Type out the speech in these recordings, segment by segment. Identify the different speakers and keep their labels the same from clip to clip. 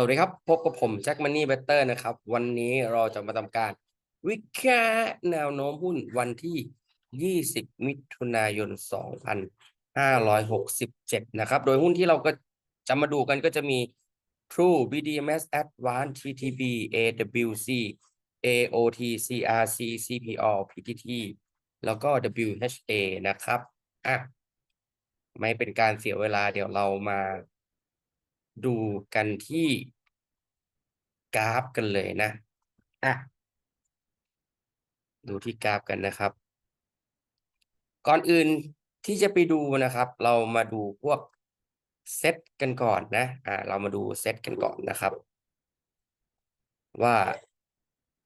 Speaker 1: สวัสดีครับ พบกับผมแจ็คมันนี่เบเตอร์นะครับ วันนี้เราจะมาทำการวิเคราะห์แนวโน้มหุ้นวันที่ 20 มิถุนายน 2567 นะครับ โดยหุ้นที่เราก็จะมาดูกันก็จะมี True BDMs Advanced TTB AWC AOT CRC CPO PTT แล้วก็ WHA นะครับ อะ ไม่เป็นการเสียเวลาเดี๋ยวเรามา ดูกันที่กราฟกันเลยนะอะดูที่กราฟกันนะครับ ก่อนอื่นที่จะไปดูนะครับ เรามาดูพวกเซตกันก่อนนะอ่าเรามาดูเซตกันก่อนนะครับ ว่า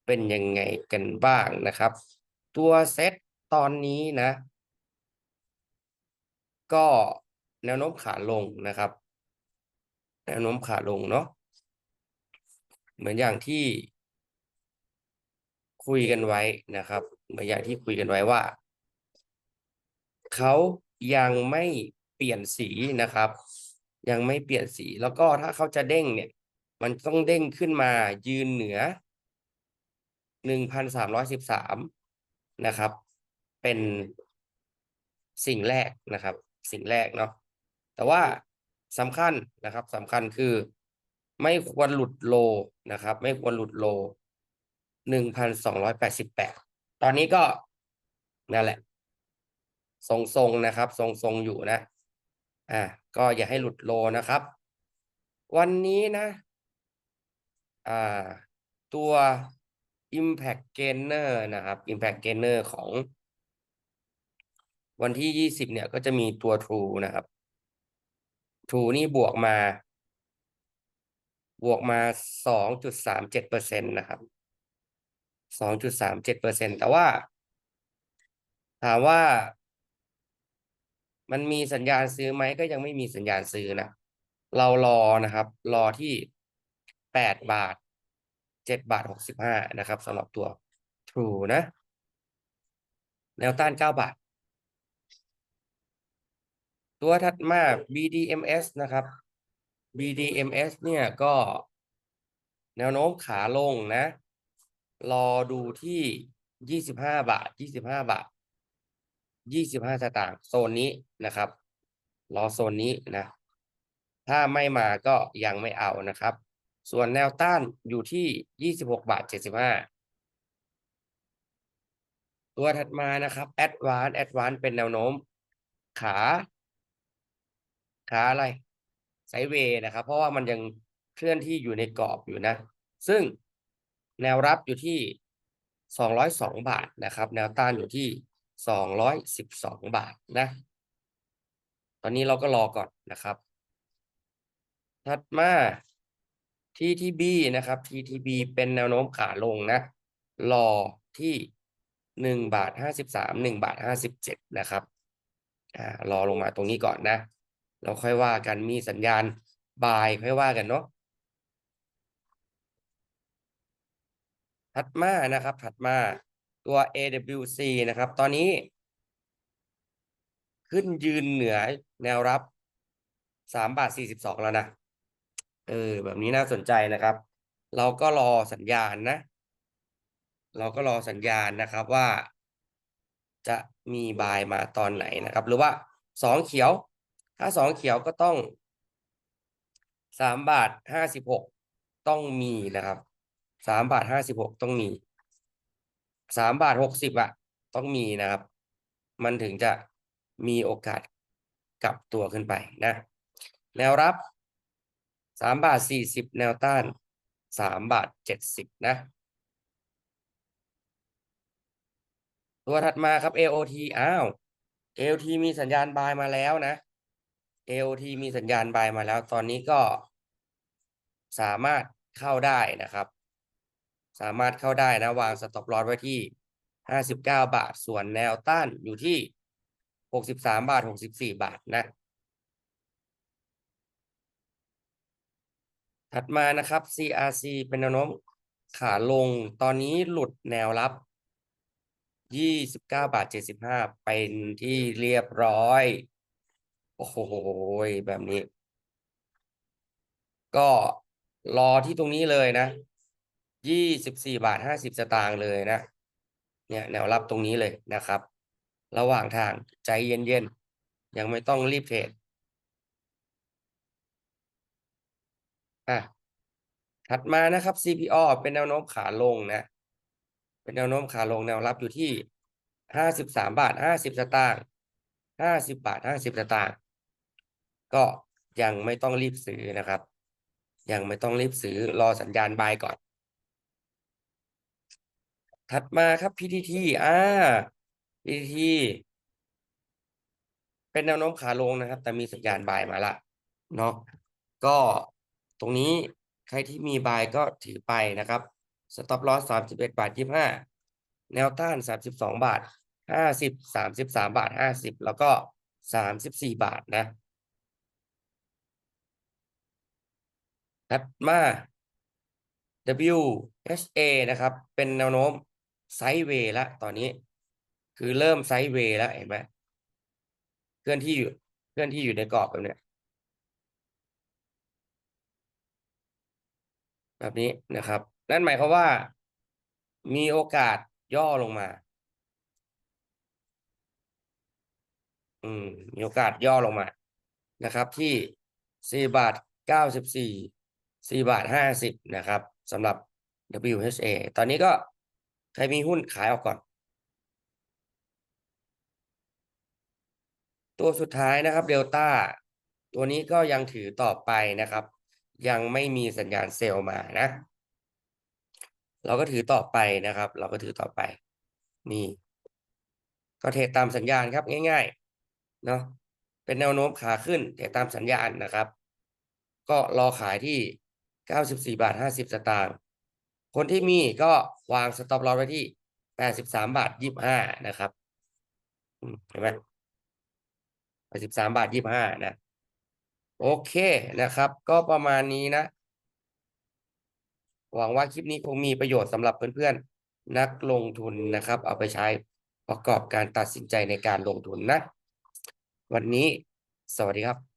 Speaker 1: เป็นยังไงกันบ้างนะครับ ตัวเซตตอนนี้นะ ก็แนวโน้มขาลงนะครับ แนวโน้มขาลงเนาะเหมือนอย่างที่ คุยกันไว้นะครับ เหมือนอย่างที่คุยกันไว้ว่า เขายังไม่เปลี่ยนสีนะครับ ยังไม่เปลี่ยนสีแล้วก็ถ้าเขาจะเด้งเนี่ย มันต้องเด้งขึ้นมายืนเหนือหนึ่งพันสามร้อยสิบสามนะครับ เป็นสิ่งแรกนะครับ สิ่งแรกเนาะแต่ว่า สำคัญนะครับสำคัญคือ ไม่ควรหลุดโลนะครับ ไม่ควรหลุดโลหนึ่งพันสองร้อยแปดสิบแปดตอนนี้ก็นั่นแหละ ทรงๆนะครับ ทรงๆอยู่นะ อ่า ก็อย่าให้หลุดโลนะครับ วันนี้นะ อ่า ตัว Impact Gainer นะครับ Impact Gainer ของวันที่ยี่สิบเนี่ยก็จะมีตัว True นะครับ True นี่บวกมา บวกมาสองจุดสามเจ็ดเปอร์เซ็นตนะครับสองจุดสามเจ็ดเปอร์เซ็นแต่ว่า ถามว่า มันมีสัญญาณซื้อไหมก็ยังไม่มีสัญญาณซื้อนะ เรารอนะครับ รอที่แปดบาทเจ็ดบาทหกสิบห้านะครับสำหรับตัว True นะ แนวต้านเก้าบาท ตัวถัดมา BDMs นะครับ BDMs เนี่ยก็แนวโน้มขาลงนะ รอดูที่ยี่สิบห้าบาทยี่สิบห้าบาทยี่สิบห้าสตางค์โซนนี้นะครับ รอโซนนี้นะ ถ้าไม่มาก็ยังไม่เอานะครับ ส่วนแนวต้านอยู่ที่ยี่สิบหกบาทเจ็ดสิบห้าตัวถัดมานะครับ Advance Advance เป็นแนวโน้ม ขา ขาอะไรไซเวย์นะครับ เพราะว่ามันยังเคลื่อนที่อยู่ในกรอบอยู่นะ ซึ่งแนวรับอยู่ที่สองร้อยสองบาทนะครับ แนวต้านอยู่ที่สองร้อยสิบสองบาทนะ ตอนนี้เราก็รอก่อนนะครับ ถัดมา TTB นะครับ TTB เป็นแนวโน้มขาลงนะ รอที่หนึ่งบาทห้าสิบสามหนึ่งบาทห้าสิบเจ็ดนะครับ อ่ารอลงมาตรงนี้ก่อนนะ เราค่อยว่ากันมีสัญญาณบายค่อยว่ากันเนาะถัดมานะครับ ถัดมาตัว AWC นะครับ ตอนนี้ ขึ้นยืนเหนือแนวรับสามบาทสี่สิบสองแล้วนะ เออ แบบนี้น่าสนใจนะครับ เราก็รอสัญญาณนะ เราก็รอสัญญาณนะครับว่า จะมีบายมาตอนไหนนะครับ หรือว่าสองเขียว ถ้าสองเขียวก็ต้องสามบาทห้าสิบหกต้องมีนะครับสามบาทห้าสิบหกต้องมีสามบาทหกสิบอะต้องมีนะครับ มันถึงจะมีโอกาสกลับตัวขึ้นไปนะ แนวรับสามบาทสี่สิบแนวต้านสามบาทเจ็ดสิบนะ ตัวถัดมาครับ AOT อ้าว AOT มีสัญญาณบายมาแล้วนะ AOT มีสัญญาณบายมาแล้ว ตอนนี้ก็สามารถเข้าได้นะครับ สามารถเข้าได้นะ วางสต็อปลอสไว้ที่ห้าสิบเก้าบาท ส่วนแนวต้านอยู่ที่หกสิบสามบาทหกสิบสี่บาทนะ ถัดมานะครับ CRC เป็นแนวโน้มขาลง ตอนนี้หลุดแนวรับยี่สิบเก้าบาทเจ็ดสิบห้าเป็นที่เรียบร้อย โอ้โหแบบนี้ ก็รอที่ตรงนี้เลยนะยี่สิบสี่บาทห้าสิบสตางค์เลยนะ เนี่ยแนวรับตรงนี้เลยนะครับ ระหว่างทางใจเย็นๆ ยังไม่ต้องรีบเทรดอะถัดมานะครับ CPO เป็นแนวโน้มขาลงนะ เป็นแนวโน้มขาลงแนวรับอยู่ที่ห้าสิบสามบาทห้าสิบสตางค์ห้าสิบบาทห้าสิบสตางค์ ก็ยังไม่ต้องรีบซื้อนะครับ ยังไม่ต้องรีบซื้อรอสัญญาณบายก่อน ถัดมาครับ PTT อ่า PTT เป็นแนวโน้มขาลงนะครับ แต่มีสัญญาณบายมาละเนาะก็ตรงนี้ใครที่มีบายก็ถือไปนะครับ stop loss สามสิบเอ็ดบาทยี่ห้าแนวต้านสามสิบสองบาทห้าสิบสามสิบสามบาทห้าสิบแล้วก็สามสิบสี่บาทนะ ถัดมา WHA นะครับ เป็นแนวโน้มไซด์เวย์แล้วตอนนี้ คือเริ่มไซด์เวย์แล้วเห็นไหมเคลื่อนที่อยู่เคลื่อนที่อยู่ในกรอบแบบเนี้ยแบบนี้นะครับ นั่นหมายความว่า มีโอกาสย่อลงมา อืม มีโอกาสย่อลงมา นะครับ ที่สี่บาทเก้าสิบสี่ สี่บาทห้าสิบนะครับสำหรับ WHA ตอนนี้ก็ใครมีหุ้นขายออกก่อน ตัวสุดท้ายนะครับเดลต้าตัวนี้ก็ยังถือต่อไปนะครับ ยังไม่มีสัญญาณเซลล์มานะ เราก็ถือต่อไปนะครับ เราก็ถือต่อไป นี่ ก็เทรดตามสัญญาณครับง่ายๆเนาะเป็นแนวโน้มขาขึ้นเทรดตามสัญญาณนะครับ ก็รอขายที่ เก้าสิบสี่บาทห้าสิบสตางค์คนที่มีก็วางสต็อปลอสไว้ที่แปดสิบสามบาทยี่ห้านะครับอืมเห็นไหมแปดสิบสามบาทยี่ห้านะ โอเคนะครับ ก็ประมาณนี้นะ หวังว่าคลิปนี้คงมีประโยชน์สำหรับเพื่อนๆ นักลงทุนนะครับ เอาไปใช้ประกอบการตัดสินใจในการลงทุนนะ วันนี้สวัสดีครับ